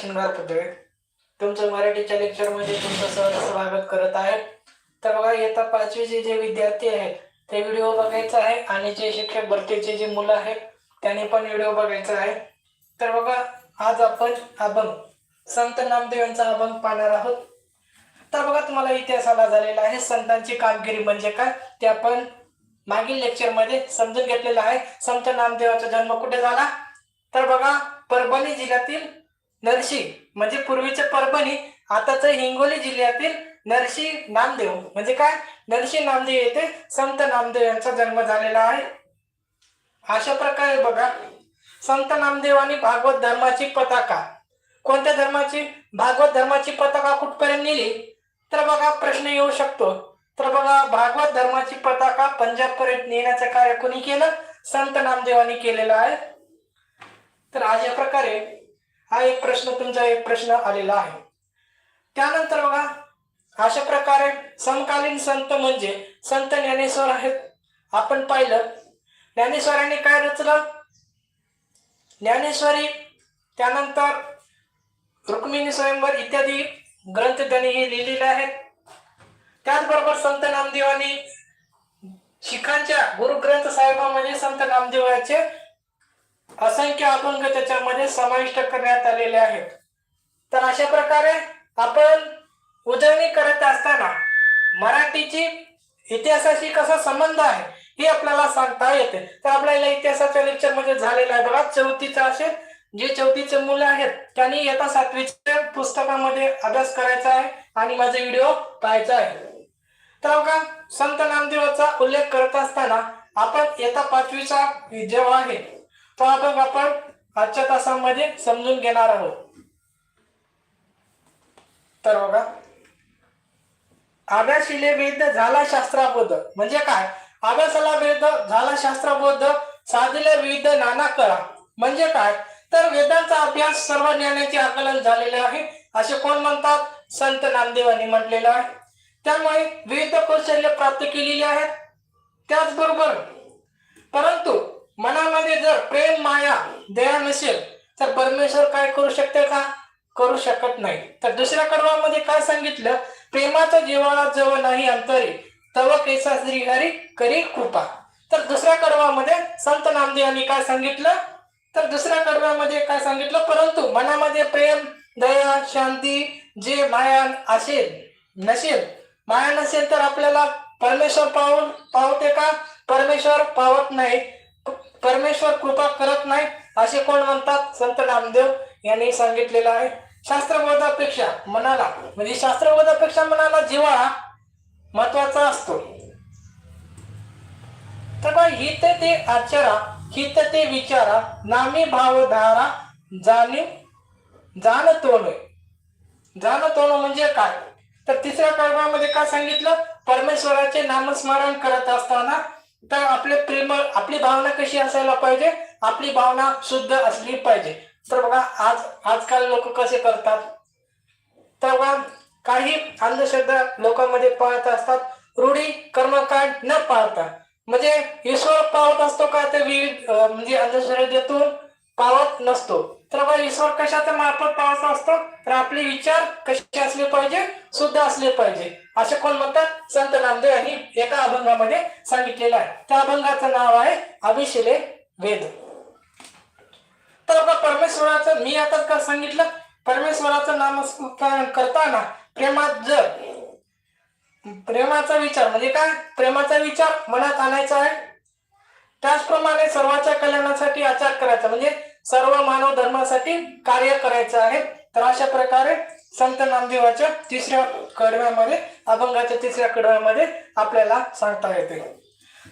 शिंगार पुतळे तुमचं मराठीच्या लेक्चरमध्ये तुमचं सहज स्वागत करत आहे. तर बघा येता पाचवीचे जे विद्यार्थी आहेत ते व्हिडिओ बघायचा आहे. आणि जे शिक्षक भरतीचे जे मुलं आहेत त्यांनी पण व्हिडिओ बघायचा आहे. तर बघा आज आपण अभंग संत नामदेव यांचा अभंग पाहणार आहोत. तर बघा तुम्हाला इतिहासाला झालेला आहे. संतांची कामगिरी म्हणजे काय ते आपण मागील लेक्चरमध्ये समजून घेतलेलं आहे. संत नामदेवाचा जन्म कुठे झाला? तर बघा परभणी जिल्ह्यातील नरशी म्हणजे पूर्वीचे परभणी आताच हिंगोली जिल्ह्यातील नरशी नामदेव. म्हणजे काय? नरशी नामदेव येथे संत नामदेव यांचा जन्म झालेला आहे. अशा प्रकारे बघा संत नामदेवानी भागवत धर्माची पताका. कोणत्या धर्माची? भागवत धर्माची पताका कुठपर्यंत नेली? तर बघा प्रश्न येऊ शकतो. तर बघा भागवत धर्माची पताका पंजाब पर्यंत नेण्याचं कार्य कोणी केलं? संत नामदेवानी केलेलं आहे. तर अशा प्रकारे हा एक प्रश्न तुमचा एक प्रश्न आलेला आहे. त्यानंतर बघा अशा प्रकारे समकालीन संत म्हणजे संत ज्ञानेश्वर आहेत. आपण पाहिलं ज्ञानेश्वरांनी काय रचलं? ज्ञानेश्वरी त्यानंतर रुक्मिणी स्वयंवर इत्यादी ग्रंथ त्यांनी हे लिहिलेले आहेत. त्याचबरोबर संत नामदेवानी शिखांच्या गुरुग्रंथ साहेबांमध्ये संत नामदेवाचे असंख्य अभंग त्याच्यामध्ये समाविष्ट करण्यात आलेले आहेत. तर अशा प्रकारे आपण उजळणी करत असताना मराठीची इतिहासाशी कसा संबंध आहे हे आपल्याला सांगता येते. तर आपल्याला इतिहासाच्या लेक्चरमध्ये झालेला आहे. बघा चौथीचा असेल जे चौथीचे मुलं आहेत त्यांनी येता सातवीच्या पुस्तकामध्ये अभ्यास करायचा आहे आणि माझे व्हिडिओ पाहायचा आहे. तर बघा संत नामदेवाचा उल्लेख करत असताना आपण येता पाचवीचा जेव्हा आहे तो अभंग आपण आजच्या तासामध्ये समजून घेणार आहोत. तर बघा. अभ्यासिले वेद झाला शास्त्राबोध. म्हणजे काय? अभ्यासाला वेद झाला शास्त्राबोध साधले विविध नाना करा म्हणजे काय? तर वेदांचा अभ्यास सर्व ज्ञानाचे आकलन झालेले आहे. असे कोण म्हणतात? संत नामदेवांनी म्हटलेलं आहे. त्यामुळे विविध कौशल्य प्राप्त केलेली आहेत. त्याचबरोबर परंतु मनामध्ये जर प्रेम माया दया नसेल तर परमेश्वर काय करू शकते का? करू शकत नाही. तर दुसऱ्या कडवामध्ये काय सांगितलं? प्रेमाचा जीवाला जवळ नाही अंतरी तव कैसा श्री हरी करी कृपा. तर दुसऱ्या कडवामध्ये संत नामदेवांनी काय सांगितलं? तर दुसऱ्या कडव्यामध्ये काय सांगितलं? परंतु मनामध्ये प्रेम दया शांती जे माया असेल नसेल माया नसेल तर आपल्याला परमेश्वर पाहून पावते का? परमेश्वर पावत नाही. परमेश्वर कृपा करत नाही असे कोण म्हणतात? संत नामदेव यांनी सांगितलेलं आहे. शास्त्रबोधापेक्षा मनाला म्हणजे शास्त्रबोधापेक्षा मनाला जिव्हाळा महत्त्वाचा असतो. तर हित ते आचरा हित ते विचारा नामी भावधारा जाणीव जाणतोन. जाणतोन म्हणजे काय? तर तिसऱ्या कर्मामध्ये काय सांगितलं? परमेश्वराचे नामस्मरण करत असताना तर आपले प्रेम आपली भावना कशी असायला पाहिजे? आपली भावना शुद्ध असली पाहिजे. तर बघा आज आजकाल लोक कसे करतात? तर बघा काही अंधश्रद्धा लोकांमध्ये पाळत असतात. रूढी कर्मकांड न पाळता. म्हणजे ईश्वर पावत असतो का? ते विविध म्हणजे अंधश्रद्धेतून पावत नसतो. तर बघा ईश्वर कशाच्या मार्फत पावत असतो? तर आपले विचार कसे असले पाहिजे? शुद्ध असले पाहिजे. असे कोण म्हणतात? संत नामदेव यांनी एका अभंगामध्ये सांगितलेलं आहे. त्या अभंगाचं नाव आहे अभिशिले वेद. तर बघा परमेश्वराचं मी आता का सांगितलं? परमेश्वराचं नामस्मरण करताना प्रेमात जर प्रेमाचा विचार म्हणजे काय? प्रेमाचा विचार मनात आणायचा आहे. त्याचप्रमाणे सर्वांच्या कल्याणासाठी आचार करायचा म्हणजे सर्व मानव धर्मासाठी कार्य करायचं आहे. तर अशा प्रकारे संत नामदेवाच्या तिसऱ्या कडव्यामध्ये अभंगाच्या तिसऱ्या कडव्यामध्ये आपल्याला सांगता येते.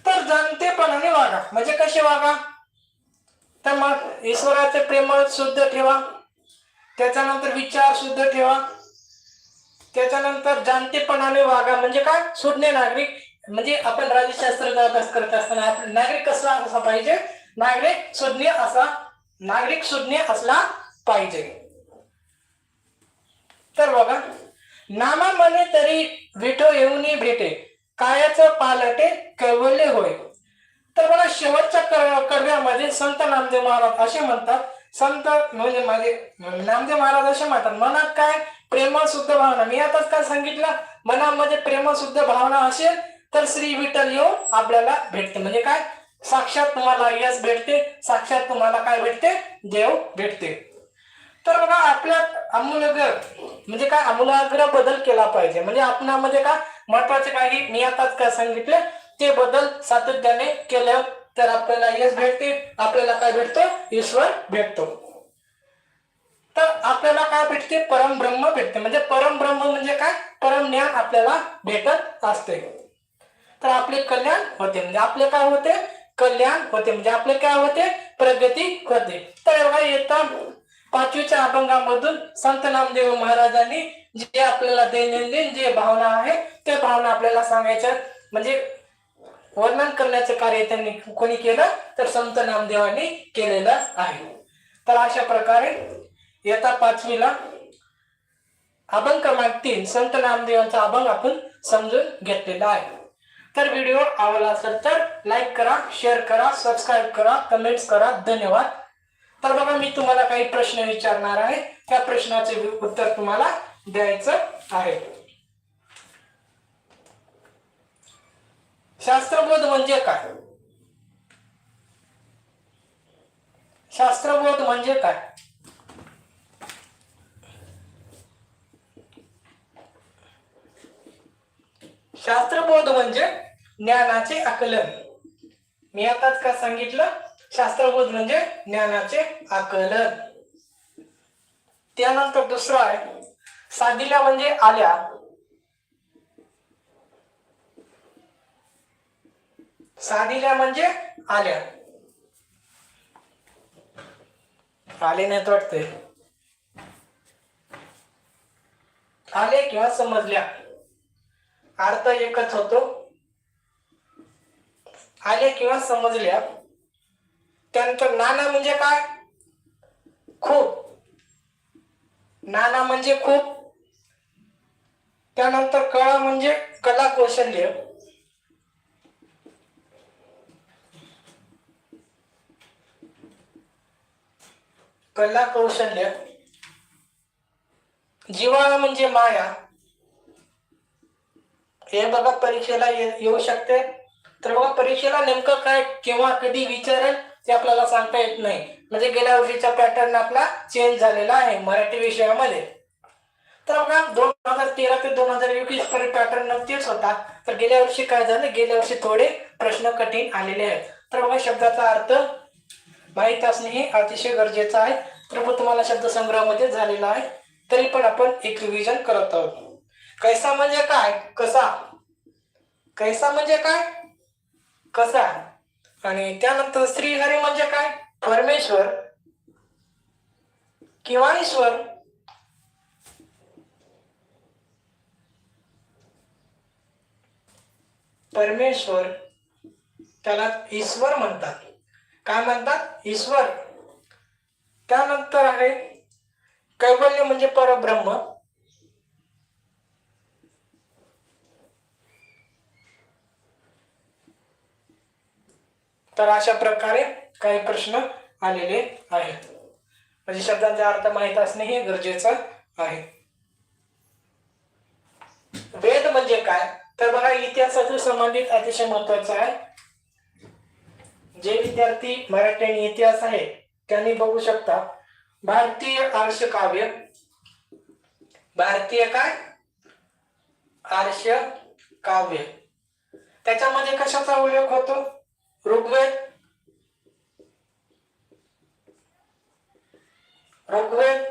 तर जनतेपणाने वागा. म्हणजे कसे वागा? तर मग ईश्वराचे प्रेम शुद्ध ठेवा. त्याच्यानंतर विचार शुद्ध ठेवा. त्याच्यानंतर जाणतेपणाने वागा. म्हणजे काय? सुज्ञ नागरिक. म्हणजे आपण राज्यशास्त्राचा अभ्यास करत असताना नागरिक कसा असा पाहिजे? नागरिक सुज्ञ असा नागरिक सुज्ञ असला पाहिजे. तर बघा नामा म्हणे तरी विठो येऊनी भेटे. कायाचं पालटे कळवले होय. तर बघा शेवटच्या कडव्यामध्ये संत नामदेव महाराज असे म्हणतात. संत म्हणजे माझे नामदेव महाराज असे म्हणतात मनात काय प्रेम शुद्ध भावना? मी आताच काय सांगितलं? मनामध्ये प्रेम शुद्ध भावना असेल तर श्री विठ्ठल येऊन आपल्याला भेटते म्हणजे काय? साक्षात तुम्हाला यश भेटते साक्षात तुम्हाला काय भेटते? देव भेटते. तर बघा आपल्यात आमूलाग्र म्हणजे काय आमूलाग्र बदल केला पाहिजे. म्हणजे आपणामध्ये का महत्त्वाचे काही मी आताच काय सांगितले ते बदल सातत्याने केलं तर आपल्याला यश भेटते आपल्याला काय भेटतो? ईश्वर भेटतो. तर आपल्याला काय भेटते? परमब्रह्म भेटते. म्हणजे परमब्रह्म म्हणजे काय? परम ज्ञान आपल्याला भेटत असते. तर आपले कल्याण होते. म्हणजे आपले काय होते? कल्याण होते. म्हणजे आपले काय होते? प्रगती होते. तर बघा येता. पाचवीच्या अभंगामधून संत नामदेव महाराजांनी जे आपल्याला दैनंदिन जे भावना आहे ते भावना आपल्याला सांगायच्या. म्हणजे वर्णन करण्याचं कार्य त्यांनी कोणी केलं? तर संत नामदेवांनी केलेलं आहे. तर अशा प्रकारे येता पाचवीला अभंग क्रमांक तीन संत नामदेवांचा अभंग आपण समजून घेतलेला आहे. तर व्हिडिओ आवडला असेल तर लाईक करा शेअर करा सबस्क्राईब करा कमेंट्स करा. धन्यवाद. तर बघा मी तुम्हाला काही प्रश्न विचारणार आहे. त्या प्रश्नाचे उत्तर तुम्हाला द्यायचं आहे. शास्त्रबोध म्हणजे काय? शास्त्रबोध म्हणजे काय? शास्त्रबोध म्हणजे ज्ञानाचे आकलन. मी आताच का सांगितलं? शास्त्रबोध म्हणजे ज्ञानाचे आकलन. त्यानंतर दुसरं आहे. साधिल्या म्हणजे आल्या. साधिल्या म्हणजे आल्या. आले नाहीत वाटते आले किंवा समजल्या. अर्थ एकच होतो. आले किंवा समजल्या. त्यानंतर नाना म्हणजे काय? खूप. नाना म्हणजे खूप. त्यानंतर कळा म्हणजे कला कौशल्य. कला कौशल्य. जिवाळा म्हणजे माया. हे बघा परीक्षेला ये- येऊ शकते. तर बघा परीक्षेला नेमकं काय केव्हा कधी विचारेल ते आपल्याला सांगता येत नाही. म्हणजे गेल्या वर्षीचा पॅटर्न आपला चेंज झालेला आहे मराठी विषयामध्ये. तर बघा दोन हजार तेरा ते दोन हजार एकवीस पर्यंत पॅटर्न नक्कीच होता. तर गेल्या वर्षी काय झालं? गेल्या वर्षी थोडे प्रश्न कठीण आलेले आहेत. तर बघा शब्दाचा अर्थ माहीत असणे हे अतिशय गरजेचं आहे. तर मग तुम्हाला शब्दसंग्रहामध्ये झालेला आहे. तरी पण आपण एक रिव्हिजन करत आहोत. कैसा म्हणजे काय? कसा? कैसा म्हणजे काय? कसा? आणि त्यानंतर श्रीहरी म्हणजे काय? परमेश्वर किंवा ईश्वर? परमेश्वर त्याला ईश्वर म्हणतात. काय म्हणतात? ईश्वर. त्यानंतर आहे कैवल्य म्हणजे परब्रह्म. तर अशा प्रकारे काही प्रश्न आलेले आहेत. म्हणजे शब्दांचा अर्थ माहीत असणे हे गरजेचं आहे. वेद म्हणजे काय? तर बघा इतिहासाशी संबंधित अतिशय महत्वाचं आहे. जे विद्यार्थी मराठी आणि इतिहास आहे त्यांनी बघू शकता. भारतीय आर्ष काव्य. भारतीय काय? आर्ष काव्य. त्याच्यामध्ये कशाचा उल्लेख होतो? ऋग्वेद। ऋग्वेद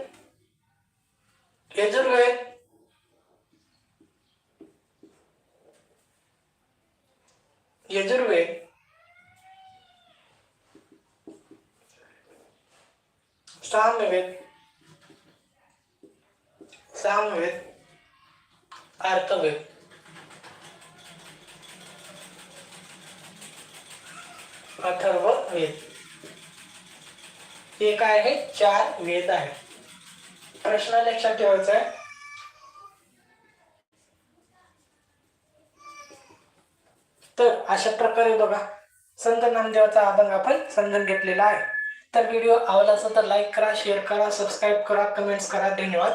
यजुर्वेद। यजुर्वेद। सामवेद। सामवेद। अर्थवेद अथर्व वेद. हे काय आहे? चार वेद आहे प्रश्न लक्षात ठेवायचा आहे. तर अशा प्रकारे बघा संत नामदेवाचा अभंग आपण समजून घेतलेला आहे. तर व्हिडिओ आवडला असेल तर लाईक करा शेअर करा सबस्क्राईब करा कमेंट्स करा. धन्यवाद.